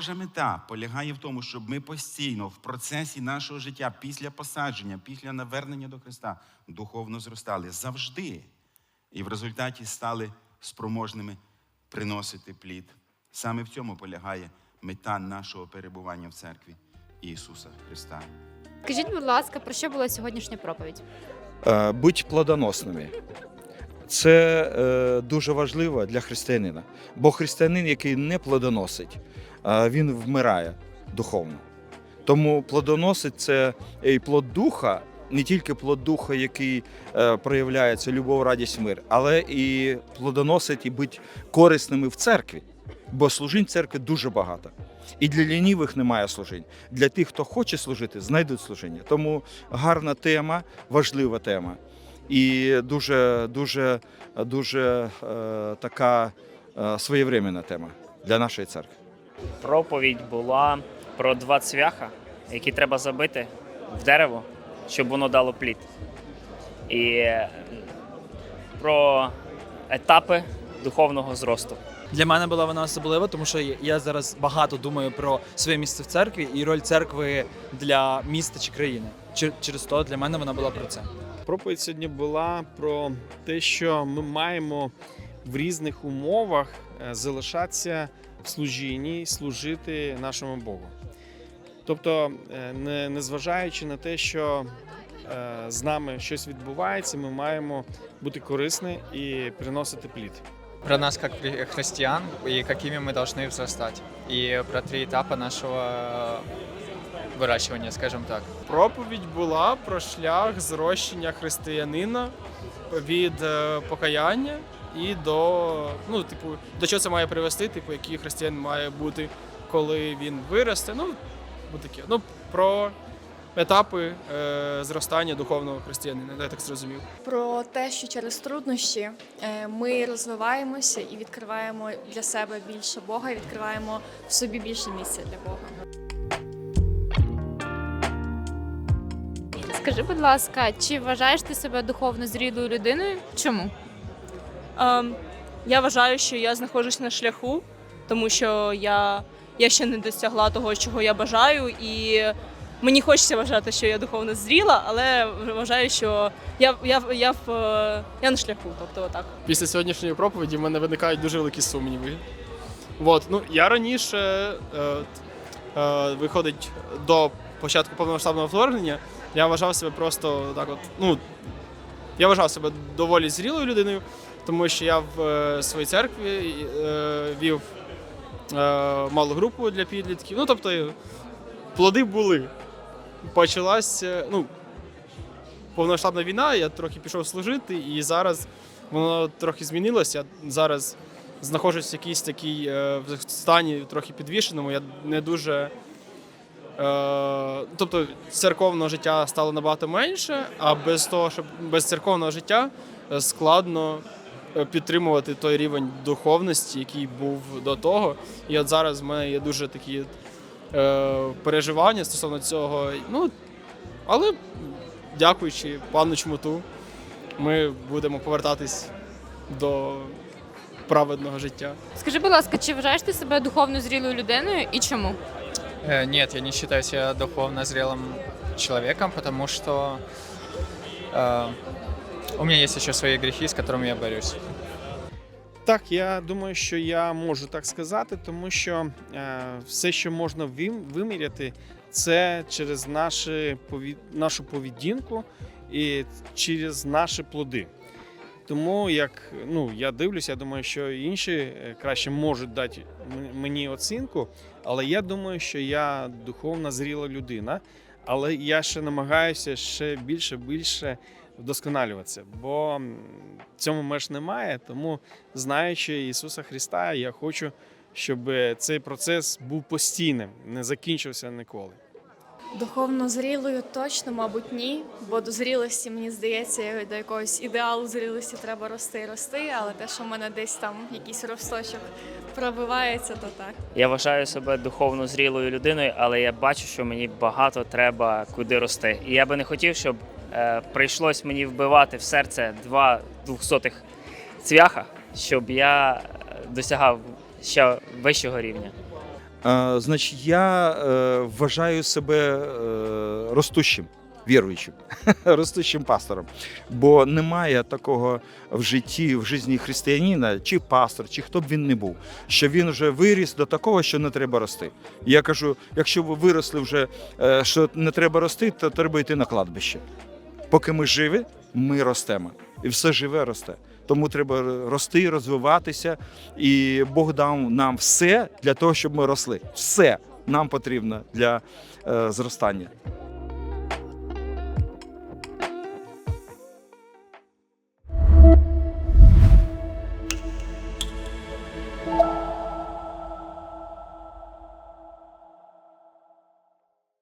Божа мета полягає в тому, щоб ми постійно в процесі нашого життя, після посадження, після навернення до Христа, духовно зростали завжди. І в результаті стали спроможними приносити плід. Саме в цьому полягає мета нашого перебування в церкві Ісуса Христа. Скажіть, будь ласка, про що була сьогоднішня проповідь? Е, Будь плодоносними. Це е, дуже важливо для християнина. Бо християнин, який не плодоносить, е, він вмирає духовно. Тому плодоносить це і плод духа, не тільки плод духа, який е, проявляється любов, радість, мир, але і плодоносить і бути корисними в церкві. Бо служінь в церкві дуже багато. І для лінівих немає служінь. Для тих, хто хоче служити, знайдуть служіння. Тому гарна тема, важлива тема. І дуже, дуже, дуже е, така е, своєвременна тема для нашої церкви. Проповідь була про два цвяха, які треба забити в дерево, щоб воно дало плід. І про етапи духовного зросту. Для мене була вона особлива, тому що я зараз багато думаю про своє місце в церкві і роль церкви для міста чи країни. Чер- Через то для мене вона була про це. Проповідь сьогодні була про те, що ми маємо в різних умовах е, залишатися в служінні, служити нашому Богу. Тобто, е, не, незважаючи на те, що е, з нами щось відбувається, ми маємо бути корисні і приносити плід про нас как хри- христиан и какими мы должны взрастать. И про три этапа нашего э, выращивания, скажем так. Проповідь була про шлях зрощення християнина від е, покаяння і до ну, типу, до чого це має привести, типу, який християнин має бути, коли він виросте. Ну, от таке. Ну, про етапи е, зростання духовного християнина, я так зрозумів. про те, що через труднощі е, ми розвиваємося і відкриваємо для себе більше Бога, і відкриваємо в собі більше місця для Бога. Скажи, будь ласка, чи вважаєш ти себе духовно зрілою людиною? Чому? Ем, я вважаю, що я знаходжусь на шляху, тому що я, я ще не досягла того, чого я бажаю, і мені хочеться вважати, що я духовно зріла, але вважаю, що я, я, я, в, е, я на шляху. Тобто отак. Після сьогоднішньої проповіді в мене виникають дуже великі сумніви. От, ну, я раніше, е, е, виходить, до початку повномасштабного вторгнення, я вважав себе просто так от, ну, я вважав себе доволі зрілою людиною, тому що я в е, своїй церкві е, вів е, малу групу для підлітків. Ну, тобто, плоди були. Почалася, ну, повномасштабна війна, я трохи пішов служити, і зараз воно трохи змінилося. Я зараз знаходжусь в якійсь такій е, в стані трохи підвішеному. Я не дуже. Е, тобто церковного життя стало набагато менше, а без того, щоб без церковного життя е, складно е, підтримувати той рівень духовності, який був до того. І от зараз в мене є дуже такі е, переживання стосовно цього. Ну, але дякуючи пану Чмуту, ми будемо повертатись до праведного життя. Скажи, будь ласка, чи вважаєш ти себе духовно зрілою людиною і чому? Э, Нет, я не считаю себя духовно зрелым человеком, потому что э, у меня есть еще свои грехи, с которыми я борюсь. Так, я думаю, що я можу так сказати, тому що е, все, що можна вим- виміряти, це через наші, нашу поведінку і через наші плоди. Тому як ну, я дивлюся, я думаю, що інші е, краще можуть дати мені оцінку, але я думаю, що я духовно зріла людина, але я ще намагаюся ще більше більше вдосконалюватися, бо цьому меж немає. Тому, знаючи Ісуса Христа, я хочу, щоб цей процес був постійним, не закінчився ніколи. Духовно зрілою точно, мабуть, ні. Бо до зрілості, мені здається, до якогось ідеалу зрілості треба рости рости, але те, що в мене десь там якийсь росточок пробивається, то так. Я вважаю себе духовно зрілою людиною, але я бачу, що мені багато треба куди рости. І я би не хотів, щоб е, прийшлось мені вбивати в серце два двохсотих цвяха, щоб я е, досягав ще вищого рівня. Значить, я е, вважаю себе е, ростущим, віруючим, ростущим пастором. Бо немає такого в житті, в житті християнина, чи пастор, чи хто б він не був, що він вже виріс до такого, що не треба рости. Я кажу, якщо ви виросли вже, е, що не треба рости, то треба йти на кладбище. Поки ми живі, ми ростемо. І все живе росте. Тому треба рости, розвиватися. І Бог дав нам все для того, щоб ми росли. Все нам потрібно для е, зростання.